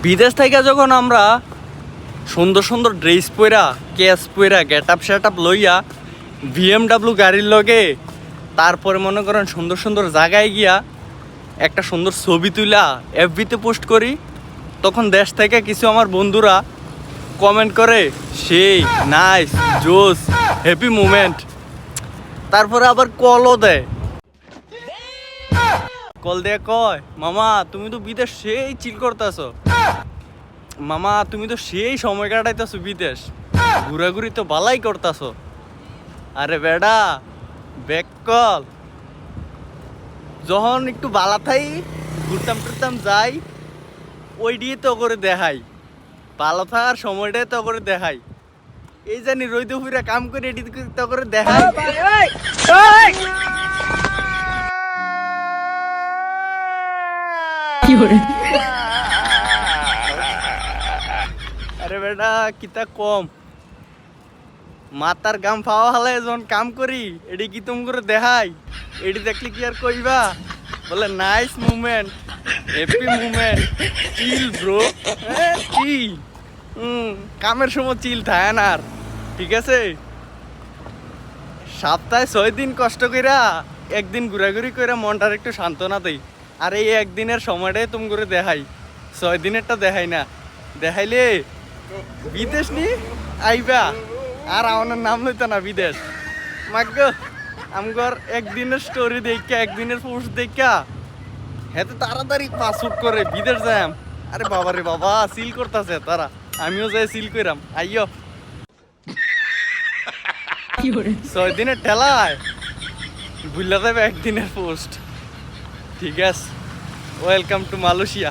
বিদেশ থেকে যখন আমরা সুন্দর সুন্দর ড্রেস পইরা ক্যাশ পইরা গেট আপ সেট আপ লইয়া বিএমডাব্লিউ গাড়ির লগে তারপরে মনে করেন সুন্দর সুন্দর জায়গায় গিয়া একটা সুন্দর ছবি তুলা এফবিতে পোস্ট করি, তখন দেশ থেকে কিছু আমার বন্ধুরা কমেন্ট করে, সেই নাইস জোস হ্যাপি মুমেন্ট তারপরে আবার কলও দেয়। কল দিয়ে কয়, মামা, তুমি তো বিদেশ সেই চিল করতেছো। মামা, তুমি তো সেই সময় কাটাইতেছো বিদেশ। ঘুরাঘুরি তো বালাই করতেছো। আরে বেডা, ব্যাক কল। যখন একটু বালা থাই, ঘুরতাম টুরতাম যাই, ওই দিয়ে তো করে দেখাই। ভালো থাকার সময়টাই তো করে দেখাই। এই জানি রই দুপুরে কাম করে এডিট তো করে দেখাই। আরে কিতা কম। মাতার গাম যখন কাম করি, এডি কি তুম করে দেখাই? এডি দেখলে কি আর কইবা? বলে নাইস হ্যাপি চিল ব্রো কামের সময় চিল থাকে না আর, ঠিক আছে? সপ্তাহে ছয় দিন কষ্ট কইরা, একদিন ঘোরাঘুরি কইরা মনটার একটু সান্ত্বনা দেই। আর এই একদিনের সময়টাই তুমি করে দেখাই। ছয় দিনেরটা দেখাই না। দেখাইলে বিদেশ নি? আইবা। আর আমার নাম লইতো না বিদেশ। মাগ্য আমগর একদিনের স্টোরি দেখা একদিনের পোস্ট দেখা হেতে তাড়াতাড়ি পাসউট করে বিদেশ যাম আরে বাবা রে বাবা সিল করতেছে তারা। আমিও যাই সিল কইরাম। আইয়ো। ছয় দিনের ঠেলায়। ভুলে যাবে একদিনের পোস্ট ঠিক আছে। Welcome to Malaysia